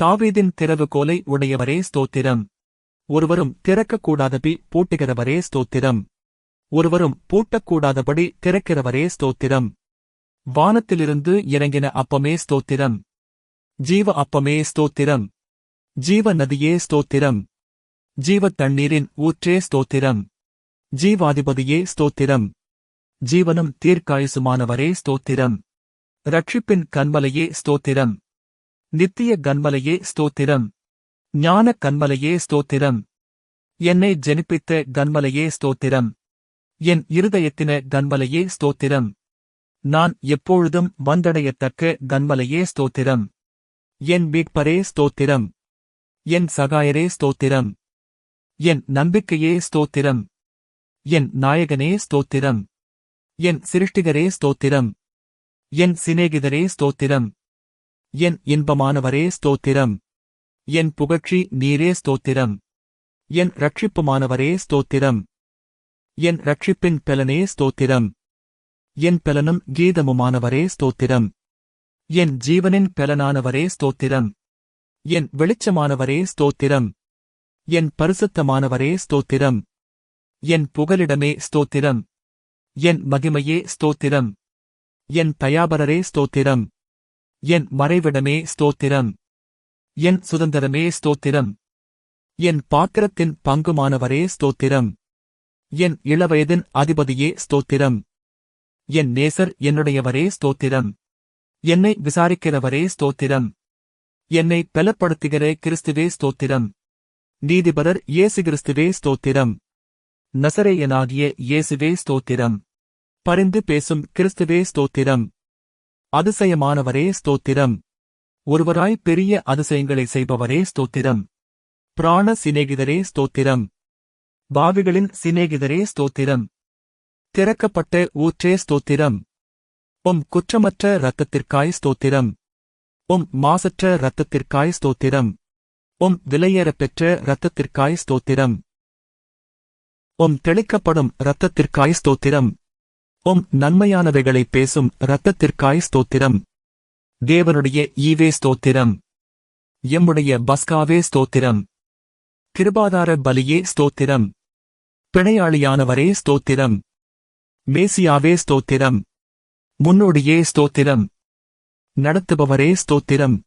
தாவீதின் திறவுகோலை உடையவரே ஸ்தோத்திரம். ஒருவரும் திறக்கக்கூடாதபடி பூட்டுகிறவரே ஸ்தோத்திரம். ஒருவரும் பூட்டக்கூடாதபடி திறக்கிறவரே ஸ்தோத்திரம். வானத்திலிருந்து இறங்கின அப்பமே ஸ்தோத்திரம். ஜீவ அப்பமே ஸ்தோத்திரம். ஜீவ நதியே ஸ்தோத்திரம். ஜீவத் தண்ணீரின் ஊற்றே ஸ்தோத்திரம். ஜீவாதிபதியே ஸ்தோத்திரம். ஜீவனும் தீர்க்காயுசுமானவரே ஸ்தோத்திரம். ரட்சிப்பின் கண்மலையே ஸ்தோத்திரம். நித்திய கண்மலையே ஸ்தோத்திரம். ஞான கண்மலையே ஸ்தோத்திரம். என்னை ஜெனிப்பித்த கண்மலையே ஸ்தோத்திரம். என் இருதயத்தின கண்மலையே ஸ்தோத்திரம். நான் எப்பொழுதும் வந்தடையத்தக்க கண்மலையே ஸ்தோத்திரம். என் மீட்பரே ஸ்தோத்திரம். என் சகாயரே ஸ்தோத்திரம். என் நம்பிக்கையே ஸ்தோத்திரம். என் நாயகனே ஸ்தோத்திரம். என் சிருஷ்டிகரே ஸ்தோத்திரம். என் சிநேகிதரே ஸ்தோத்திரம். என் இன்பமானவரே ஸ்தோத்திரம் என் புகழ்ச்சி நீரே ஸ்தோத்திரம் என் ரட்சிப்புமானவரே ஸ்தோத்திரம் என் ரட்சிப்பின் பெலனே ஸ்தோத்திரம் என் பெலனும் கீதமுமானவரே ஸ்தோத்திரம் என் ஜீவனின் பெலனானவரே ஸ்தோத்திரம் என் வெளிச்சமானவரே ஸ்தோத்திரம் என் பரிசுத்தமானவரே ஸ்தோத்திரம் என் புகலிடமே ஸ்தோத்திரம் என் மகிமையே ஸ்தோத்திரம் என் தயாபரரே ஸ்தோத்திரம் என் மறைவிடமே ஸ்தோத்திரம். என் சுதந்திரமே ஸ்தோத்திரம். என் பாத்திரத்தின் பங்குமானவரே ஸ்தோத்திரம். என் இளவயதின் அதிபதியே ஸ்தோத்திரம். என் நேசர் என்னுடையவரே ஸ்தோத்திரம். என்னை விசாரிக்கிறவரே ஸ்தோத்திரம். என்னை பலப்படுத்துகிற கிறிஸ்துவே ஸ்தோத்திரம். நீதிபரர் இயேசு கிறிஸ்துவே ஸ்தோத்திரம். நசரேயனாகிய இயேசுவே ஸ்தோத்திரம். பரிந்து பேசும் கிறிஸ்துவே ஸ்தோத்திரம். அதிசயமானவரே ஸ்தோத்திரம். ஒருவராய் பெரிய அதிசயங்களை செய்பவரே ஸ்தோத்திரம். பிராண சிநேகிதரே ஸ்தோத்திரம். பாவிகளின் சிநேகிதரே ஸ்தோத்திரம். திறக்கப்பட்ட ஊற்றே ஸ்தோத்திரம். உம் குற்றமற்ற இரத்தத்திற்காய் ஸ்தோத்திரம். உம் மாசற்ற இரத்தத்திற்காய் ஸ்தோத்திரம். உம் விலையேறப்பெற்ற இரத்தத்திற்காய் ஸ்தோத்திரம். உம் தெளிக்கப்படும் இரத்தத்திற்காய் ஸ்தோத்திரம். உம் நன்மையானவைகளை பேசும் இரத்தத்திற்காய் ஸ்தோத்திரம். தேவனுடைய ஈவே ஸ்தோத்திரம். எம்முடைய பஸ்காவே ஸ்தோத்திரம். கிருபாதார பலியே ஸ்தோத்திரம். பிணையாளியானவரே ஸ்தோத்திரம். மேசியாவே ஸ்தோத்திரம். முன்னோடியே ஸ்தோத்திரம். நடத்துபவரே ஸ்தோத்திரம்.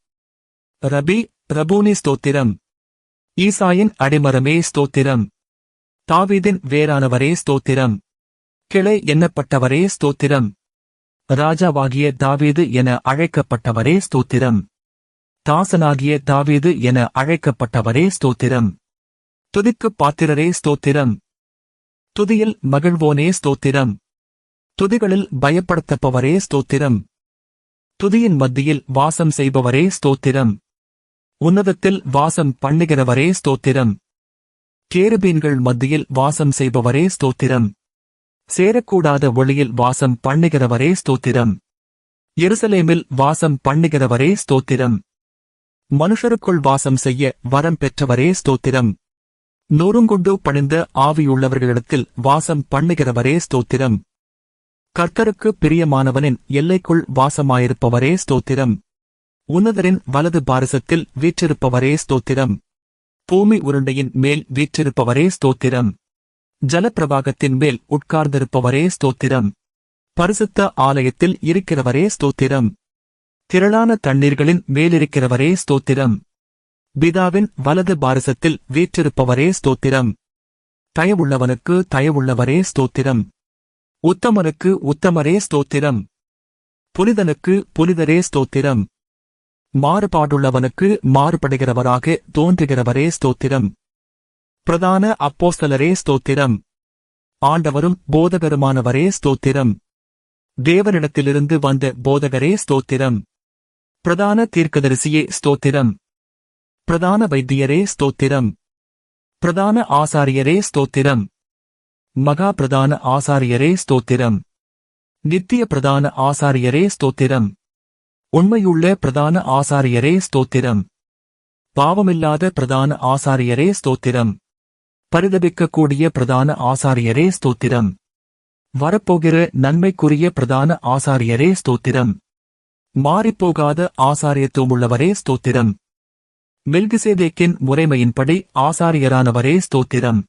ரபி ரபூனி ஸ்தோத்திரம். ஈசாயின் அடிமரமே ஸ்தோத்திரம். தாவீதின் வேறானவரே ஸ்தோத்திரம். கிளை எண்ணப்பட்டவரே ஸ்தோத்திரம். ராஜாவாகிய தாவீது என அழைக்கப்பட்டவரே ஸ்தோத்திரம். தாசனாகிய தாவீது என அழைக்கப்பட்டவரே ஸ்தோத்திரம். துதிக்குப் பாத்திரரே ஸ்தோத்திரம். துதியில் மகிழ்வோனே ஸ்தோத்திரம். துதிகளில் பயப்படுத்தப்பவரே ஸ்தோத்திரம். துதியின் மத்தியில் வாசம் செய்பவரே ஸ்தோத்திரம். உன்னதத்தில் வாசம் பண்ணுகிறவரே ஸ்தோத்திரம். கேருபீன்கள் மத்தியில் வாசம் செய்பவரே ஸ்தோத்திரம். சேரக்கூடாத ஒளியில் வாசம் பண்ணுகிறவரே ஸ்தோத்திரம். எருசலேமில் வாசம் பண்ணுகிறவரே ஸ்தோத்திரம். மனுஷருக்குள் வாசம் செய்ய வரம் பெற்றவரே ஸ்தோத்திரம். நூறுங்குண்டு பணிந்த ஆவியுள்ளவர்களிடத்தில் வாசம் பண்ணுகிறவரே ஸ்தோத்திரம். கர்த்தருக்கு பிரியமானவனின் எல்லைக்குள் வாசமாயிருப்பவரே ஸ்தோத்திரம். உன்னதரின் வலது பாரசத்தில் வீற்றிருப்பவரே ஸ்தோத்திரம். பூமி உருண்டையின் மேல் வீற்றிருப்பவரே ஸ்தோத்திரம். ஜலப்பிரவாகத்தின் மேல் உட்கார்ந்திருப்பவரே ஸ்தோத்திரம். பரிசுத்த ஆலயத்தில் இருக்கிறவரே ஸ்தோத்திரம். திரளான தண்ணீர்களின் மேலிருக்கிறவரே ஸ்தோத்திரம். பிதாவின் வலது பாரசத்தில் வீற்றிருப்பவரே ஸ்தோத்திரம். தயவுள்ளவனுக்கு தயவுள்ளவரே ஸ்தோத்திரம். உத்தமனுக்கு உத்தமரே ஸ்தோத்திரம். புனிதனுக்கு புனிதரே ஸ்தோத்திரம். மாறுபாடுள்ளவனுக்கு மாறுபடுகிறவராக தோன்றுகிறவரே ஸ்தோத்திரம். பிரதான அப்போஸ்தலரே ஸ்தோத்திரம். ஆண்டவரும் போதகருமானவரே ஸ்தோத்திரம். தேவனிடத்திலிருந்து வந்த போதகரே ஸ்தோத்திரம். பிரதான தீர்க்கதரிசியே ஸ்தோத்திரம். பிரதான வைத்தியரே ஸ்தோத்திரம். பிரதான ஆசாரியரே ஸ்தோத்திரம். மகா பிரதான ஆசாரியரே ஸ்தோத்திரம். நித்திய பிரதான ஆசாரியரே ஸ்தோத்திரம். உண்மையுள்ள பிரதான ஆசாரியரே ஸ்தோத்திரம். பாவமில்லாத பிரதான ஆசாரியரே ஸ்தோத்திரம். பரிதபிக்கக்கூடிய பிரதான ஆசாரியரே ஸ்தோத்திரம். வரப்போகிற நன்மைக்குரிய பிரதான ஆசாரியரே ஸ்தோத்திரம். மாறிப்போகாத ஆசாரியத்துவமுள்ளவரே ஸ்தோத்திரம். மெல்கிசேதேக்கின் முறைமையின்படி ஆசாரியரானவரே ஸ்தோத்திரம்.